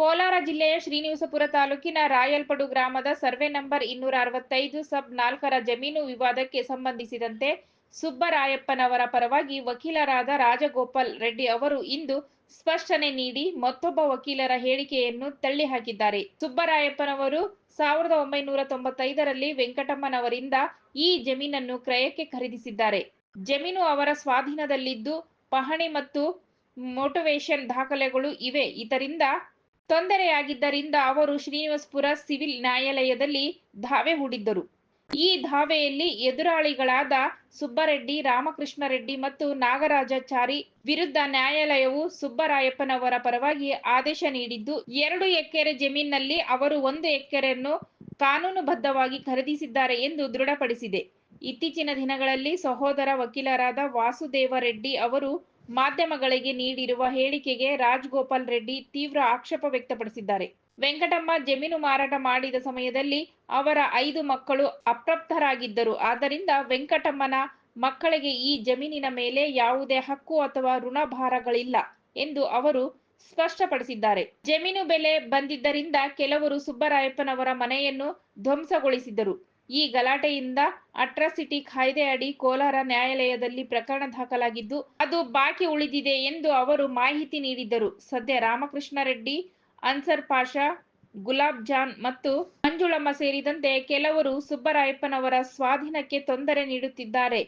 ಕೋಲಾರ ಜಿಲ್ಲೆಯ ಶ್ರೀನಿವಾಸಪುರ ತಾಲೂಕಿನ ರಾಯಲ್ಪಡು ಗ್ರಾಮದ ಸರ್ವೆ ನಂಬರ್ ಇನ್ನೂರ ಅರವತ್ತೈದು ಸಬ್ ನಾಲ್ಕರ ಜಮೀನು ವಿವಾದಕ್ಕೆ ಸಂಬಂಧಿಸಿದಂತೆ ಸುಬ್ಬರಾಯಪ್ಪನವರ ಪರವಾಗಿ ವಕೀಲರಾದ ರಾಜಗೋಪಾಲ್ ರೆಡ್ಡಿ ಅವರು ಇಂದು ಸ್ಪಷ್ಟನೆ ನೀಡಿ ಮತ್ತೊಬ್ಬ ವಕೀಲರ ಹೇಳಿಕೆಯನ್ನು ತಳ್ಳಿಹಾಕಿದ್ದಾರೆ. ಸುಬ್ಬರಾಯಪ್ಪನವರು ಸಾವಿರದ ಒಂಬೈನೂರ ತೊಂಬತ್ತೈದರಲ್ಲಿ ವೆಂಕಟಮ್ಮನವರಿಂದ ಈ ಜಮೀನನ್ನು ಕ್ರಯಕ್ಕೆ ಖರೀದಿಸಿದ್ದಾರೆ. ಜಮೀನು ಅವರ ಸ್ವಾಧೀನದಲ್ಲಿದ್ದು ಪಹಣಿ ಮತ್ತು ಮೋಟಿವೇಶನ್ ದಾಖಲೆಗಳು ಇವೆ. ಇದರಿಂದ ತೊಂದರೆಯಾಗಿದ್ದರಿಂದ ಅವರು ಶ್ರೀನಿವಾಸ್ಪುರ ಸಿವಿಲ್ ನ್ಯಾಯಾಲಯದಲ್ಲಿ ಧಾವೆ ಹೂಡಿದ್ದರು. ಈ ಧಾವೆಯಲ್ಲಿ ಎದುರಾಳಿಗಳಾದ ಸುಬ್ಬರೆಡ್ಡಿ ರಾಮಕೃಷ್ಣ ರೆಡ್ಡಿ ಮತ್ತು ನಾಗರಾಜಾಚಾರಿ ವಿರುದ್ಧ ನ್ಯಾಯಾಲಯವು ಸುಬ್ಬರಾಯಪ್ಪನವರ ಪರವಾಗಿ ಆದೇಶ ನೀಡಿದ್ದು, ಎರಡು ಎಕರೆ ಜಮೀನಿನಲ್ಲಿ ಅವರು ಒಂದು ಎಕರೆಯನ್ನು ಕಾನೂನುಬದ್ಧವಾಗಿ ಖರೀದಿಸಿದ್ದಾರೆ ಎಂದು ದೃಢಪಡಿಸಿದೆ. ಇತ್ತೀಚಿನ ದಿನಗಳಲ್ಲಿ ಸಹೋದರ ವಕೀಲರಾದ ವಾಸುದೇವ ರೆಡ್ಡಿ ಅವರು ಮಾಧ್ಯಮಗಳಿಗೆ ನೀಡಿರುವ ಹೇಳಿಕೆಗೆ ರಾಜ್ಗೋಪಾಲ್ ರೆಡ್ಡಿ ತೀವ್ರ ಆಕ್ಷೇಪ ವ್ಯಕ್ತಪಡಿಸಿದ್ದಾರೆ. ವೆಂಕಟಮ್ಮ ಜಮೀನು ಮಾರಾಟ ಮಾಡಿದ ಸಮಯದಲ್ಲಿ ಅವರ ಐದು ಮಕ್ಕಳು ಅಪ್ರಾಪ್ತರಾಗಿದ್ದರು. ಆದ್ದರಿಂದ ವೆಂಕಟಮ್ಮನ ಮಕ್ಕಳಿಗೆ ಈ ಜಮೀನಿನ ಮೇಲೆ ಯಾವುದೇ ಹಕ್ಕು ಅಥವಾ ಋಣಭಾರಗಳಿಲ್ಲ ಎಂದು ಅವರು ಸ್ಪಷ್ಟಪಡಿಸಿದ್ದಾರೆ. ಜಮೀನು ಬೆಲೆ ಬಂದಿದ್ದರಿಂದ ಕೆಲವರು ಸುಬ್ಬರಾಯಪ್ಪನವರ ಮನೆಯನ್ನು ಧ್ವಂಸಗೊಳಿಸಿದರು ಈ ಗಲಾಟೆಯಿಂದ ಅಟ್ರಾಸಿಟಿ ಕಾಯ್ದೆ ಅಡಿ ಕೋಲಾರ ನ್ಯಾಯಾಲಯದಲ್ಲಿ ಪ್ರಕರಣ ದಾಖಲಾಗಿದ್ದು, ಅದು ಬಾಕಿ ಉಳಿದಿದೆ ಎಂದು ಅವರು ಮಾಹಿತಿ ನೀಡಿದ್ದರು. ಸದ್ಯ ರಾಮಕೃಷ್ಣ ರೆಡ್ಡಿ ಅನ್ಸರ್ ಪಾಷಾ, ಗುಲಾಬ್ ಜಾನ್ ಮತ್ತು ಮಂಜುಳಮ್ಮ ಸೇರಿದಂತೆ ಕೆಲವರು ಸುಬ್ಬರಾಯಪ್ಪನವರ ಸ್ವಾಧೀನಕ್ಕೆ ತೊಂದರೆ ನೀಡುತ್ತಿದ್ದಾರೆ.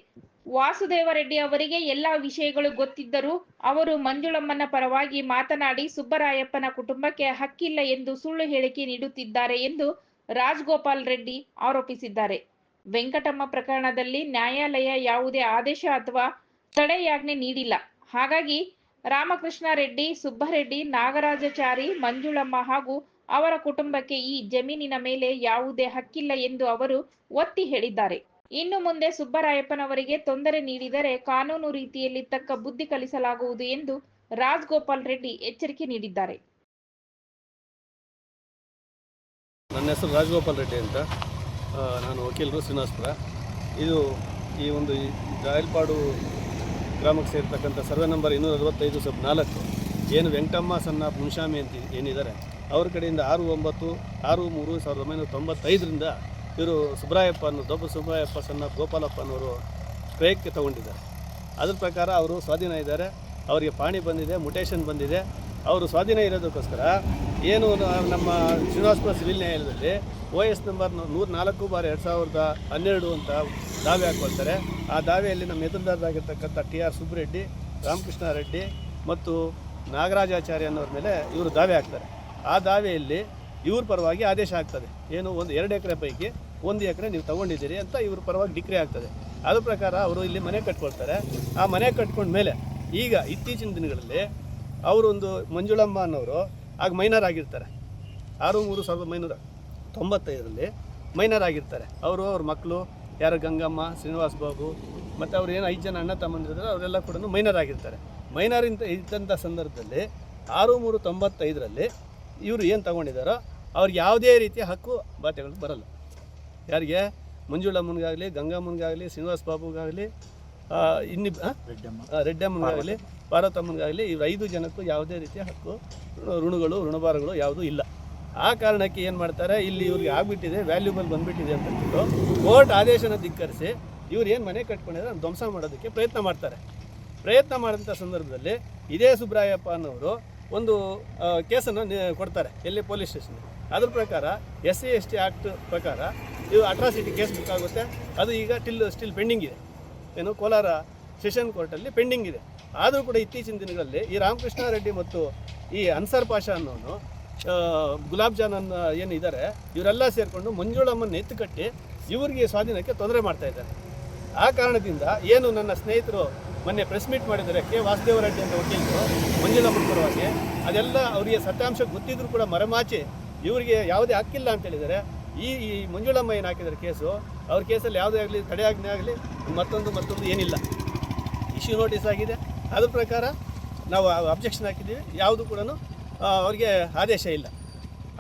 ವಾಸುದೇವ ರೆಡ್ಡಿ ಅವರಿಗೆ ಎಲ್ಲಾ ವಿಷಯಗಳು ಗೊತ್ತಿದ್ದರೂ ಅವರು ಮಂಜುಳಮ್ಮನ ಪರವಾಗಿ ಮಾತನಾಡಿ ಸುಬ್ಬರಾಯಪ್ಪನ ಕುಟುಂಬಕ್ಕೆ ಹಕ್ಕಿಲ್ಲ ಎಂದು ಸುಳ್ಳು ಹೇಳಿಕೆ ನೀಡುತ್ತಿದ್ದಾರೆ ಎಂದು ರಾಜ್ಗೋಪಾಲ್ ರೆಡ್ಡಿ ಆರೋಪಿಸಿದ್ದಾರೆ. ವೆಂಕಟಮ್ಮ ಪ್ರಕರಣದಲ್ಲಿ ನ್ಯಾಯಾಲಯ ಯಾವುದೇ ಆದೇಶ ಅಥವಾ ತಡೆಯಾಜ್ಞೆ ನೀಡಿಲ್ಲ. ಹಾಗಾಗಿ ರಾಮಕೃಷ್ಣ ರೆಡ್ಡಿ, ಸುಬ್ಬರೆಡ್ಡಿ, ನಾಗರಾಜಾಚಾರಿ, ಮಂಜುಳಮ್ಮ ಹಾಗೂ ಅವರ ಕುಟುಂಬಕ್ಕೆ ಈ ಜಮೀನಿನ ಮೇಲೆ ಯಾವುದೇ ಹಕ್ಕಿಲ್ಲ ಎಂದು ಅವರು ಒತ್ತಿ ಹೇಳಿದ್ದಾರೆ. ಇನ್ನು ಮುಂದೆ ಸುಬ್ಬರಾಯಪ್ಪನವರಿಗೆ ತೊಂದರೆ ನೀಡಿದರೆ ಕಾನೂನು ರೀತಿಯಲ್ಲಿ ತಕ್ಕ ಬುದ್ಧಿ ಕಲಿಸಲಾಗುವುದು ಎಂದು ರಾಜ್ಗೋಪಾಲ್ ರೆಡ್ಡಿ ಎಚ್ಚರಿಕೆ ನೀಡಿದ್ದಾರೆ. ನನ್ನ ಹೆಸರು ರಾಜಗೋಪಾಲ್ ರೆಡ್ಡಿ ಅಂತ. ನಾನು ವಕೀಲರು ಶ್ರೀನಿವಾಸಪುರ. ಇದು ಈ ಒಂದು ಜಾಯಲ್ಪಾಡು ಗ್ರಾಮಕ್ಕೆ ಸೇರ್ತಕ್ಕಂಥ ಸರ್ವೆ ನಂಬರ್ ಇನ್ನೂರ ಅರವತ್ತೈದು ಸಬ್ ನಾಲ್ಕು. ಏನು ವೆಂಕಟಮ್ಮ ಸಣ್ಣ ಮುನ್ಶಾಮಿ ಅಂತ ಏನಿದ್ದಾರೆ, ಅವ್ರ ಕಡೆಯಿಂದ ಆರು ಒಂಬತ್ತು, ಆರು ಮೂರು ಸಾವಿರದ ಒಂಬೈನೂರ ತೊಂಬತ್ತೈದರಿಂದ ಇವರು ಸುಬ್ರಾಯಪ್ಪ ಅನ್ನೋ ದೊಬ್ಬ ಸುಬ್ರಾಯಪ್ಪ ಸಣ್ಣ ಗೋಪಾಲಪ್ಪ ಅನ್ನೋರು ಕ್ರಯಕ್ಕೆ ತಗೊಂಡಿದ್ದಾರೆ. ಅದ್ರ ಪ್ರಕಾರ ಅವರು ಸ್ವಾಧೀನ ಇದ್ದಾರೆ, ಅವರಿಗೆ ಪಾಣಿ ಬಂದಿದೆ, ಮುಟೇಶನ್ ಬಂದಿದೆ. ಅವರು ಸ್ವಾಧೀನ ಇರೋದಕ್ಕೋಸ್ಕರ ಏನು ನಮ್ಮ ಶ್ರೀನಿವಾಸಪುರ ಸಿವಿಲ್ ನ್ಯಾಯಾಲಯದಲ್ಲಿ ಒ ಎಸ್ ನಂಬರ್ ನೂರ ನಾಲ್ಕು ಬಾರ್ ಎರಡು ಸಾವಿರದ ಹನ್ನೆರಡು ಅಂತ ದಾವೆ ಹಾಕ್ಕೊಳ್ತಾರೆ ಆ ದಾವೆಯಲ್ಲಿ ನಮ್ಮ ಎದುರುದಾರರಾಗಿರ್ತಕ್ಕಂಥ ಟಿ ಆರ್ ಸುಬ್ಬರೆಡ್ಡಿ ರಾಮಕೃಷ್ಣ ರೆಡ್ಡಿ ಮತ್ತು ನಾಗರಾಜಾಚಾರ್ಯ ಅನ್ನೋರ ಮೇಲೆ ಇವರು ದಾವೆ ಹಾಕ್ತಾರೆ. ಆ ದಾವೆಯಲ್ಲಿ ಇವ್ರ ಪರವಾಗಿ ಆದೇಶ ಆಗ್ತದೆ. ಏನು ಒಂದು ಎರಡು ಎಕರೆ ಪೈಕಿ ಒಂದು ಎಕರೆ ನೀವು ತಗೊಂಡಿದ್ದೀರಿ ಅಂತ ಇವ್ರ ಪರವಾಗಿ ಡಿಕ್ರಿ ಆಗ್ತದೆ. ಅದ್ರ ಪ್ರಕಾರ ಅವರು ಇಲ್ಲಿ ಮನೆ ಕಟ್ಕೊಳ್ತಾರೆ. ಆ ಮನೆ ಕಟ್ಕೊಂಡ ಮೇಲೆ ಈಗ ಇತ್ತೀಚಿನ ದಿನಗಳಲ್ಲಿ ಅವರೊಂದು ಮಂಜುಳಮ್ಮ ಅನ್ನೋರು ಆಗ ಮೈನರ್ ಆಗಿರ್ತಾರೆ. ಆರು ಮೂರು ಸಾವಿರದ ಒಂಬೈನೂರ ತೊಂಬತ್ತೈದರಲ್ಲಿ ಮೈನರ್ ಆಗಿರ್ತಾರೆ. ಅವರು ಅವ್ರ ಮಕ್ಕಳು ಯಾರು ಗಂಗಮ್ಮ ಶ್ರೀನಿವಾಸ್ ಬಾಬು ಮತ್ತು ಅವ್ರು ಏನು ಐದು ಜನ ಅಣ್ಣ ತಮ್ಮಂದಿರ್ತಾರೆ ಅವರೆಲ್ಲ ಕೂಡ ಮೈನರ್ ಆಗಿರ್ತಾರೆ. ಮೈನರ್ ಇಂತ ಇದ್ದಂಥ ಸಂದರ್ಭದಲ್ಲಿ ಆರು ಮೂರು ತೊಂಬತ್ತೈದರಲ್ಲಿ ಇವರು ಏನು ತಗೊಂಡಿದ್ದಾರೋ ಅವ್ರಿಗೆ ಯಾವುದೇ ರೀತಿಯ ಹಕ್ಕು ಬಾತೆಗಳು ಬರಲ್ಲ. ಯಾರಿಗೆ? ಮಂಜುಳಮ್ಮನಿಗಾಗಲಿ ಗಂಗಮ್ಮನಿಗಾಗಲಿ ಶ್ರೀನಿವಾಸ್ ಬಾಬುಗಾಗಲಿ ಇನ್ನಿ ರೆಡ್ಡಮ್ಮನಿಗಾಗಲಿ ಪಾರ್ವತಮ್ಮನಿಗಾಗಲಿ ಇವ್ರ ಐದು ಜನಕ್ಕೂ ಯಾವುದೇ ರೀತಿಯ ಹಕ್ಕು, ಋಣಗಳು, ಋಣಭಾರಗಳು ಯಾವುದೂ ಇಲ್ಲ. ಆ ಕಾರಣಕ್ಕೆ ಏನು ಮಾಡ್ತಾರೆ? ಇಲ್ಲಿ ಇವ್ರಿಗೆ ಆಗ್ಬಿಟ್ಟಿದೆ ವ್ಯಾಲ್ಯೂಬಲ್ ಬಂದ್ಬಿಟ್ಟಿದೆ ಅಂತ ಹೇಳ್ಬಿಟ್ಟು ಕೋರ್ಟ್ ಆದೇಶನ ಧಿಕ್ಕರಿಸಿ ಇವ್ರು ಏನು ಮನೆ ಕಟ್ಕೊಂಡಿದ್ರೆ ಅದನ್ನು ಧ್ವಂಸ ಮಾಡೋದಕ್ಕೆ ಪ್ರಯತ್ನ ಮಾಡ್ತಾರೆ. ಪ್ರಯತ್ನ ಮಾಡಿದಂಥ ಸಂದರ್ಭದಲ್ಲಿ ಇದೇ ಸುಬ್ರಾಯಪ್ಪ ಅನ್ನೋರು ಒಂದು ಕೇಸನ್ನು ಕೊಡ್ತಾರೆ ಎಲ್ಲಿ ಪೊಲೀಸ್ ಸ್ಟೇಷನ್ ಅದ್ರ ಪ್ರಕಾರ S C S T act ಪ್ರಕಾರ ಇದು ಅಟ್ರಾಸಿಟಿ ಕೇಸ್ ಬುಕ್ ಆಗುತ್ತೆ ಅದು ಈಗ ಟಿಲ್ ಸ್ಟಿಲ್ ಪೆಂಡಿಂಗ್ ಇದೆ. ಏನು ಕೋಲಾರ ಸೆಷನ್ ಕೋರ್ಟಲ್ಲಿ ಪೆಂಡಿಂಗ್ ಇದೆ. ಆದರೂ ಕೂಡ ಇತ್ತೀಚಿನ ದಿನಗಳಲ್ಲಿ ಈ ರಾಮಕೃಷ್ಣ ರೆಡ್ಡಿ ಮತ್ತು ಈ ಅನ್ಸರ್ ಪಾಷಾ ಅನ್ನೋನು ಗುಲಾಬ್ ಜಾನ್ ಅನ್ನ ಏನಿದ್ದಾರೆ, ಇವರೆಲ್ಲ ಸೇರಿಕೊಂಡು ಮಂಜುಳಮ್ಮನ ಎತ್ತು ಕಟ್ಟಿ ಇವ್ರಿಗೆ ಸ್ವಾಧೀನಕ್ಕೆ ತೊಂದರೆ ಮಾಡ್ತಾ ಇದ್ದಾರೆ. ಆ ಕಾರಣದಿಂದ ಏನು ನನ್ನ ಸ್ನೇಹಿತರು ಮೊನ್ನೆ ಪ್ರೆಸ್ ಮೀಟ್ ಮಾಡಿದರೆ ಕೆ ವಾಸುದೇವ ರೆಡ್ಡಿ ಅಂತ ವಕೀಲರು ಮಂಜುಳಮ್ಮನ ಪರವಾಗಿ, ಅದೆಲ್ಲ ಅವರಿಗೆ ಸತ್ಯಾಂಶ ಗೊತ್ತಿದ್ರು ಕೂಡ ಮರೆಮಾಚಿ ಇವರಿಗೆ ಯಾವುದೇ ಹಕ್ಕಿಲ್ಲ ಅಂತ ಹೇಳಿದ್ದಾರೆ. ಈ ಈ ಮಂಜುಳಮ್ಮ ಏನು ಹಾಕಿದ್ದಾರೆ ಕೇಸು, ಅವ್ರ ಕೇಸಲ್ಲಿ ಯಾವುದೇ ಆಗಲಿ ತಡೆಯಾಜ್ಞೆ ಆಗಲಿ, ಮತ್ತೊಂದು ಮತ್ತೊಂದು ಏನಿಲ್ಲ. ಇಶ್ಯೂ ನೋಟಿಸ್ ಆಗಿದೆ. ಅದ್ರ ಪ್ರಕಾರ ನಾವು ಅಬ್ಜೆಕ್ಷನ್ ಹಾಕಿದ್ದೀವಿ. ಯಾವುದು ಕೂಡ ಅವ್ರಿಗೆ ಆದೇಶ ಇಲ್ಲ.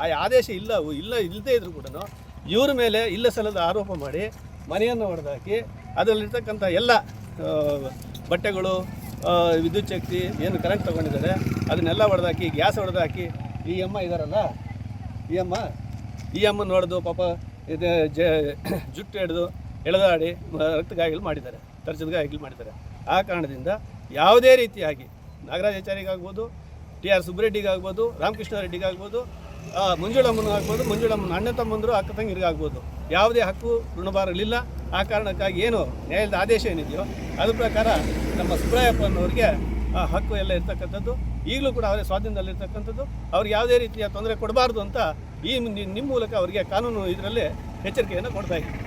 ಆ ಆದೇಶ ಇಲ್ಲ ಇಲ್ಲ ಇಲ್ಲದೇ ಇದ್ರೂ ಕೂಡ ಇವ್ರ ಮೇಲೆ ಇಲ್ಲ ಸಲದ ಆರೋಪ ಮಾಡಿ ಮನೆಯನ್ನು ಹೊಡೆದಾಕಿ ಅದರಲ್ಲಿರ್ತಕ್ಕಂಥ ಎಲ್ಲ ಬಟ್ಟೆಗಳು ವಿದ್ಯುತ್ ಶಕ್ತಿ, ಏನು ಕರೆಂಟ್ ತೊಗೊಂಡಿದ್ದಾರೆ, ಅದನ್ನೆಲ್ಲ ಹೊಡೆದಾಕಿ ಗ್ಯಾಸ್ ಹೊಡೆದಾಕಿ ಈ ಅಮ್ಮ ಇದ್ದಾರಲ್ಲ ಈ ಅಮ್ಮ ಈ ಅಮ್ಮ ನೋಡಿದು ಪಾಪ ಇದು ಜ, ಜುಟ್ಟು ಹಿಡಿದು ಎಳೆದಾಡಿ ರಕ್ತ ಗಾಯಗಳು ಮಾಡಿದ್ದಾರೆ ತರ್ಜದ ಗಾಯಗಳು ಮಾಡಿದ್ದಾರೆ. ಆ ಕಾರಣದಿಂದ ಯಾವುದೇ ರೀತಿಯಾಗಿ ನಾಗರಾಜಾಚಾರಿಗಾಗ್ಬೋದು ಟಿ ಆರ್ ಸುಬ್ಬರೆಡ್ಡಿಗಾಗ್ಬೋದು ರಾಮಕೃಷ್ಣ ರೆಡ್ಡಿಗಾಗ್ಬೋದು ಮಂಜುಳಮ್ಮನ ಆಗ್ಬೋದು, ಮಂಜುಳಮ್ಮನ ಅಣ್ಣ ತಮ್ಮಂದರು, ಅಕ್ಕ ತಂಗಿರಿಗಾಗ್ಬೋದು. ಯಾವುದೇ ಹಕ್ಕು ಋಣಭಾರಗಳಿಲ್ಲ. ಆ ಕಾರಣಕ್ಕಾಗಿ ಏನು ನ್ಯಾಯಾಲಯದ ಆದೇಶ ಏನಿದೆಯೋ ಅದ್ರ ಪ್ರಕಾರ ನಮ್ಮ ಸುಬ್ರಾಯಪ್ಪನವ್ರಿಗೆ ಆ ಹಕ್ಕು ಎಲ್ಲ ಇರ್ತಕ್ಕಂಥದ್ದು, ಈಗಲೂ ಕೂಡ ಅವರೇ ಸ್ವಾಧೀನದಲ್ಲಿರ್ತಕ್ಕಂಥದ್ದು, ಅವ್ರಿಗೆ ಯಾವುದೇ ರೀತಿಯ ತೊಂದರೆ ಕೊಡಬಾರ್ದು ಅಂತ ಈ ನಿಮ್ಮ ಮೂಲಕ ಅವರಿಗೆ ಕಾನೂನು ಇದರಲ್ಲಿ ಎಚ್ಚರಿಕೆಯನ್ನು ಕೊಡ್ತಾ ಇದ್ದೀವಿ